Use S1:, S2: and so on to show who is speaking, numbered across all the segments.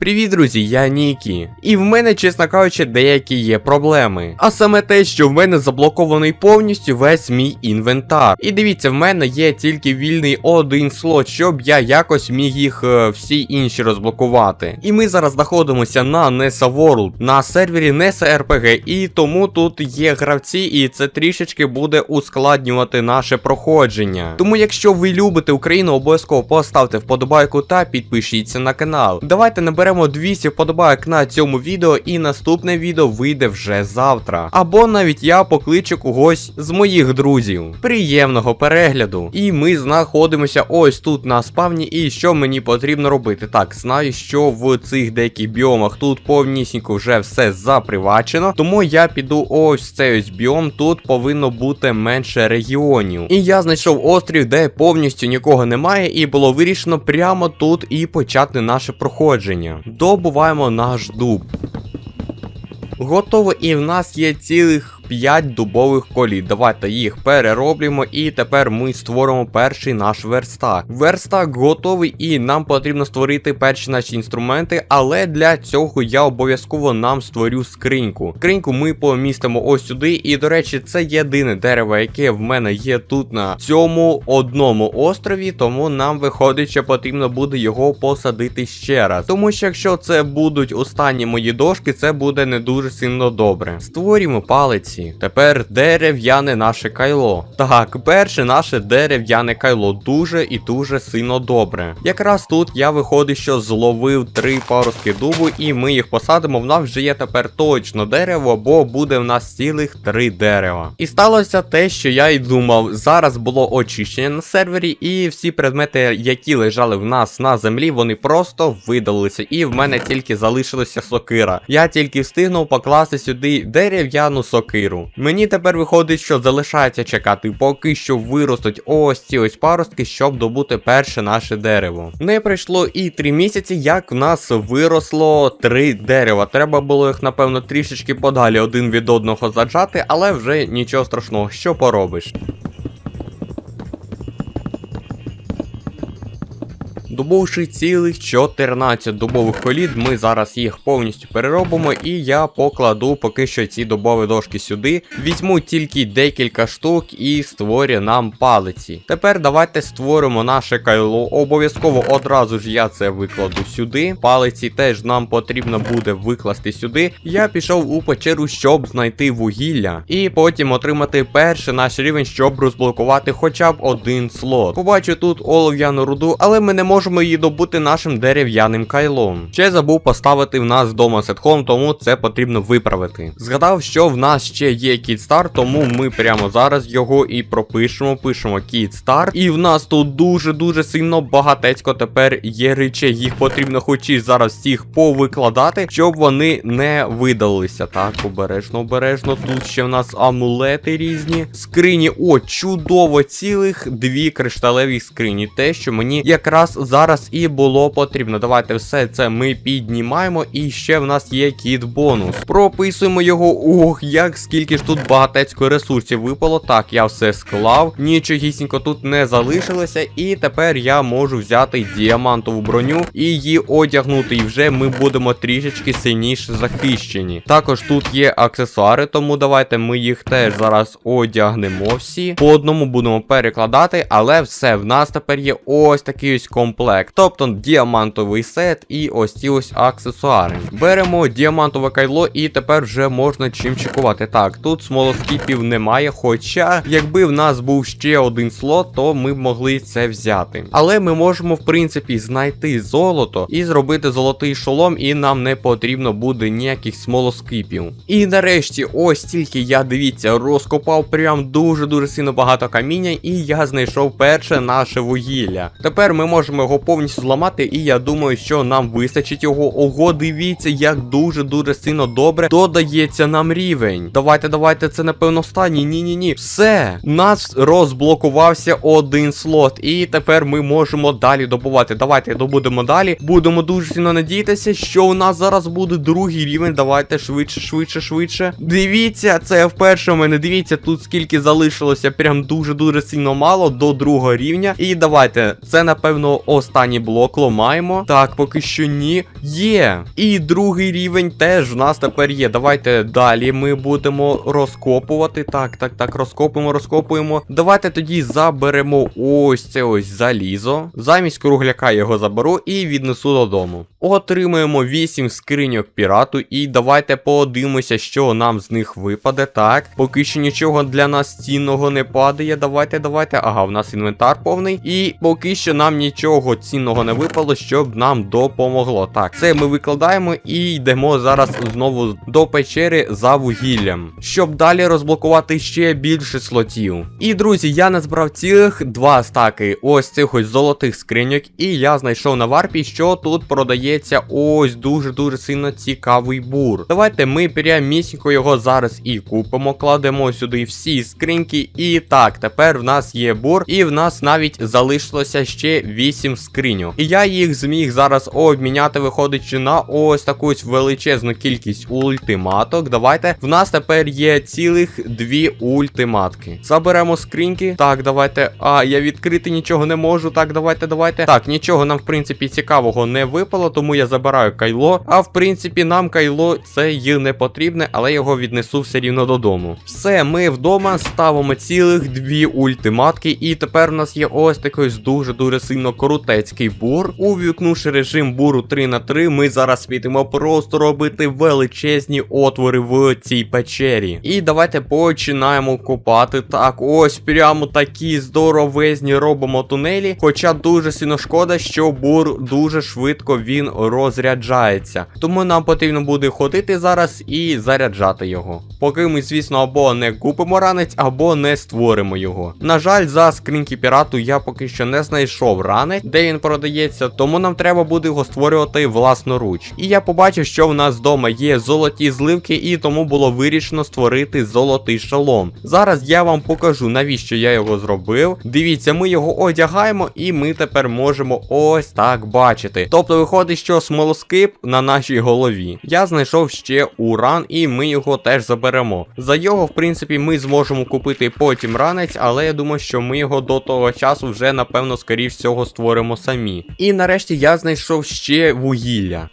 S1: Привіт, друзі, я Нікі. І в мене, чесно кажучи, деякі є проблеми. А саме те, що в мене заблокований повністю весь мій інвентар. І дивіться, в мене є тільки вільний один слот, щоб я якось міг їх е, всі інші розблокувати. І ми зараз знаходимося на NESA World, на сервері NESA RPG, і тому тут є гравці, і це трішечки буде ускладнювати наше проходження. Тому, якщо ви любите Україну, обов'язково поставте вподобайку та підпишіться на канал. Давайте наберемо 200 вподобайок на цьому відео, і наступне відео вийде вже завтра. Або навіть я покличу когось з моїх друзів. Приємного перегляду. І ми знаходимося ось тут на спавні. І що мені потрібно робити? Так, знаю, що в цих деяких біомах тут повнісінько вже все запривачено. Тому я піду ось цей ось біом. Тут повинно бути менше регіонів. І я знайшов острів, де повністю нікого немає, і було вирішено прямо тут і почати наше проходження. Добуваємо наш дуб. Готово, і в нас є цілих 5 дубових колій. Давайте їх перероблюємо, і тепер ми створимо перший наш верстак. Верстак готовий, і нам потрібно створити перші наші інструменти, але для цього я обов'язково нам створю скриньку. Скриньку ми помістимо ось сюди. І, до речі, це єдине дерево, яке в мене є тут на цьому одному острові, тому нам виходить, що потрібно буде його посадити ще раз. Тому що якщо це будуть останні мої дошки, це буде не дуже сильно добре. Створюємо палиці. Тепер дерев'яне наше кайло. Так, перше наше дерев'яне кайло дуже і дуже сильно добре. Якраз тут я виходить, що зловив три паростки дубу, і ми їх посадимо. В нас вже є тепер точно дерево, бо буде в нас цілих три дерева. І сталося те, що я й думав. Зараз було очищення на сервері, і всі предмети, які лежали в нас на землі, вони просто видалилися. І в мене тільки залишилася сокира. Я тільки встигнув покласти сюди дерев'яну сокиру. Мені тепер виходить, що залишається чекати, поки що виростуть ось ці ось паростки, щоб добути перше наше дерево. Не пройшло і три місяці, як в нас виросло три дерева. Треба було їх, напевно, трішечки подалі один від одного заджати, але вже нічого страшного, що поробиш. Добувши цілих 14 дубових колід, ми зараз їх повністю переробимо, і я покладу поки що ці дубові дошки сюди. Візьму тільки декілька штук і створю нам палиці. Тепер давайте створимо наше кайло. Обов'язково одразу ж я це викладу сюди. Палиці теж нам потрібно буде викласти сюди. Я пішов у печеру, щоб знайти вугілля, і потім отримати перший наш рівень, щоб розблокувати хоча б один слот. Побачу тут олов'яну руду, але ми не можемо її добути нашим дерев'яним кайлом. Ще забув поставити в нас вдома сетхом, тому це потрібно виправити. Згадав, що в нас ще є кітстар, тому ми прямо зараз його і пропишемо. Пишемо кітстар. І в нас тут дуже-дуже сильно багатецько тепер є речей. Їх потрібно хоч і зараз всіх повикладати, щоб вони не видалилися. Так, обережно, обережно. Тут ще в нас амулети різні. Скрині, о, чудово, цілих дві кришталеві скрині. Те, що мені якраз зараз і було потрібно. Давайте все це ми піднімаємо. І ще в нас є кіт бонус. Прописуємо його. Ох, як скільки ж тут багатецько ресурсів випало. Так, я все склав. Нічогісінько тут не залишилося. І тепер я можу взяти діамантову броню і її одягнути. І вже ми будемо трішечки сильніше захищені. Також тут є аксесуари, тому давайте ми їх теж зараз одягнемо всі. По одному будемо перекладати, але все, в нас тепер є ось такий ось комплект. Тобто діамантовий сет і ось ці ось аксесуари. Беремо діамантове кайло, і тепер вже можна чим чекувати. Так, тут смолоскіпів немає. Хоча, якби в нас був ще один слот, то ми б могли це взяти. Але ми можемо, в принципі, знайти золото і зробити золотий шолом, і нам не потрібно буде ніяких смолоскипів. І нарешті, ось тільки я дивіться, розкопав прям дуже-дуже сильно багато каміння, і я знайшов перше наше вугілля. Тепер ми можемо його повністю зламати, і я думаю, що нам вистачить його. Ого, дивіться, як дуже-дуже сильно добре додається нам рівень. Давайте, давайте, це напевно останній. Ні-ні ні. Все, у нас розблокувався один слот. І тепер ми можемо далі добувати. Давайте добудемо далі. Будемо дуже сильно надіятися, що у нас зараз буде другий рівень. Давайте швидше, швидше, швидше. Дивіться, це вперше у мене. Дивіться, тут скільки залишилося. Прям дуже-дуже сильно мало до другого рівня. І давайте, це напевно останній останній блок ломаємо. Так, поки що ні. Є. І другий рівень теж в нас тепер є. Давайте далі ми будемо розкопувати. Так, так, так, розкопуємо, розкопуємо. Давайте тоді заберемо ось це ось залізо. Замість кругляка його заберу і віднесу додому. Отримуємо 8 скриньок пірату, і давайте подивимося, що нам з них випаде. Так, поки що нічого для нас цінного не падає. Давайте, давайте. Ага, в нас інвентар повний. І поки що нам нічого цінного не випало, щоб нам допомогло. Так, це ми викладаємо і йдемо зараз знову до печери за вугіллям, щоб далі розблокувати ще більше слотів. І друзі, я назбрав цілих два стаки ось цих ось золотих скриньок, і я знайшов на варпі, що тут продається ось дуже-дуже сильно цікавий бур. Давайте ми прямісінько його зараз і купимо, кладемо сюди всі скриньки. І так, тепер в нас є бур, і в нас навіть залишилося ще 8 скриньок. І я їх зміг зараз обміняти, виходячи на ось таку величезну кількість ультиматок. Давайте. В нас тепер є цілих дві ультиматки. Заберемо скриньки. Так, давайте. А, я відкрити нічого не можу. Так, давайте, давайте. Так, нічого нам, в принципі, цікавого не випало, тому я забираю кайло. А в принципі, нам кайло це є не потрібне, але його віднесу все рівно додому. Все, ми вдома ставимо цілих дві ультиматки, і тепер у нас є ось такий дуже-дуже сильно крутецький бур. Увікнувши режим буру 3 на 3 ми зараз підемо просто робити величезні отвори в цій печері. І давайте починаємо копати. Так, ось прямо такі здоровезні робимо тунелі. Хоча дуже сильно шкода, що бур дуже швидко він розряджається. Тому нам потрібно буде ходити зараз і заряджати його. Поки ми, звісно, або не купимо ранець, або не створимо його. На жаль, за скриньки пірату я поки що не знайшов ранець, де він продається, тому нам треба буде його створювати власноруч. І я побачив, що в нас вдома є золоті зливки, і тому було вирішено створити золотий шалом. Зараз я вам покажу, навіщо я його зробив. Дивіться, ми його одягаємо, і ми тепер можемо ось так бачити. Тобто виходить, що смолоскип на нашій голові. Я знайшов ще уран, і ми його теж заберемо. За його, в принципі, ми зможемо купити потім ранець, але я думаю, що ми його до того часу вже, напевно, скоріш всього створимо самі. І нарешті я знайшов ще вугілля.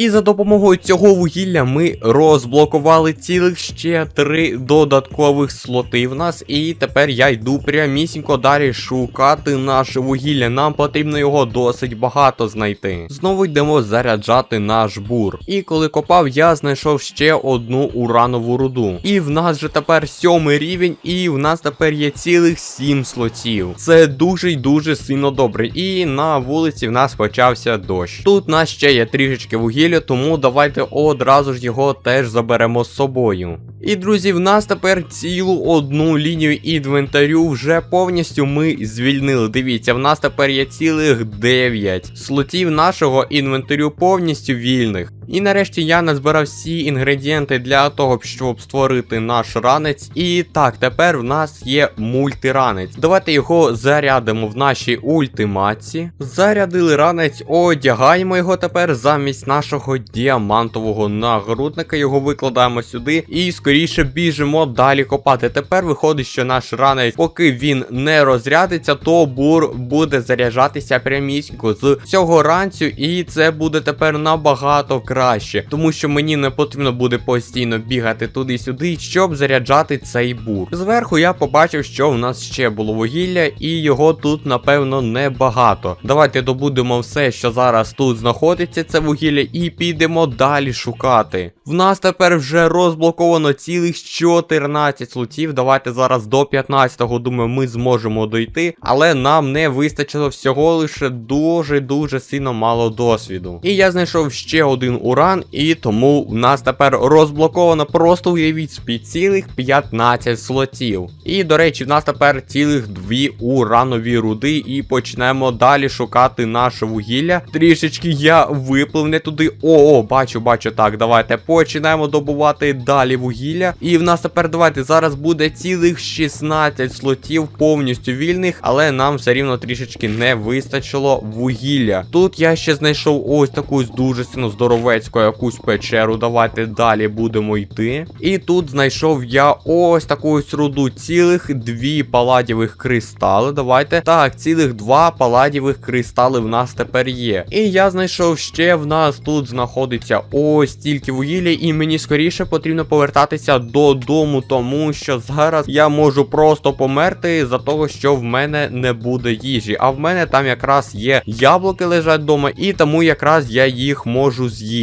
S1: І за допомогою цього вугілля ми розблокували цілих ще три додаткових слоти в нас. І тепер я йду прямісінько далі шукати наше вугілля. Нам потрібно його досить багато знайти. Знову йдемо заряджати наш бур. І коли копав, я знайшов ще одну уранову руду. І в нас же тепер сьомий рівень, і в нас тепер є цілих сім слотів. Це дуже й дуже сильно добре. І на вулиці в нас почався дощ. Тут у нас ще є трішечки вугілля тому давайте одразу ж його теж заберемо з собою. І, друзі, в нас тепер цілу одну лінію інвентарю вже повністю ми звільнили. Дивіться, в нас тепер є цілих 9 слотів нашого інвентарю повністю вільних. І нарешті я назбирав всі інгредієнти для того, щоб створити наш ранець. І так, тепер в нас є мультиранець. Давайте його зарядимо в нашій ультимаці. Зарядили ранець, одягаємо його тепер замість нашого діамантового нагрудника. Його викладаємо сюди і скоріше біжимо далі копати. Тепер виходить, що наш ранець, поки він не розрядиться, то бур буде заряджатися прямісінько з цього ранцю, і це буде тепер набагато краще краще, тому що мені не потрібно буде постійно бігати туди-сюди, щоб заряджати цей бур. Зверху я побачив, що в нас ще було вугілля, і його тут, напевно, небагато. Давайте добудемо все, що зараз тут знаходиться, це вугілля, і підемо далі шукати. В нас тепер вже розблоковано цілих 14 слотів. Давайте зараз до 15-го, думаю, ми зможемо дойти, але нам не вистачило всього лише дуже-дуже сильно мало досвіду. І я знайшов ще один уран, і тому в нас тепер розблоковано просто уявіть собі цілих 15 слотів. І, до речі, в нас тепер цілих дві уранові руди, і почнемо далі шукати наше вугілля. Трішечки я виплив не туди. О, о, бачу, бачу. Так, давайте починаємо добувати далі вугілля. І в нас тепер давайте зараз буде цілих 16 слотів повністю вільних, але нам все рівно трішечки не вистачило вугілля. Тут я ще знайшов ось таку дуже сильно здорову здоровецьку якусь печеру. Давайте далі будемо йти. І тут знайшов я ось таку ось руду цілих дві паладівих кристали. Давайте. Так, цілих два паладівих кристали в нас тепер є. І я знайшов ще в нас тут знаходиться ось тільки вугілля, і мені скоріше потрібно повертатися додому, тому що зараз я можу просто померти за того, що в мене не буде їжі. А в мене там якраз є яблуки лежать вдома, і тому якраз я їх можу з'їсти.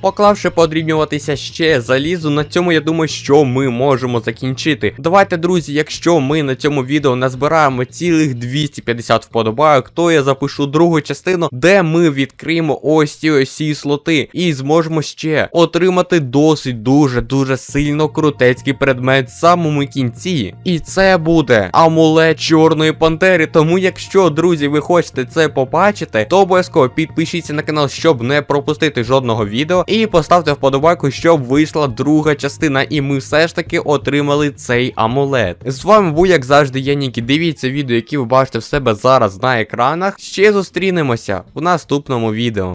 S1: Поклавши подрібнюватися ще залізу, на цьому я думаю, що ми можемо закінчити. Давайте, друзі, якщо ми на цьому відео назбираємо цілих 250 вподобайок, то я запишу другу частину, де ми відкриємо ось ці ось ці слоти і зможемо ще отримати досить дуже дуже сильно крутецький предмет в самому кінці. І це буде амулет чорної пантери. Тому, якщо, друзі, ви хочете це побачити, то обов'язково підпишіться на канал, щоб не пропустити жодного відео. І поставте вподобайку, щоб вийшла друга частина. І ми все ж таки отримали цей амулет. З вами був, як завжди, я Нікі. Дивіться відео, які ви бачите в себе зараз на екранах. Ще зустрінемося в наступному відео.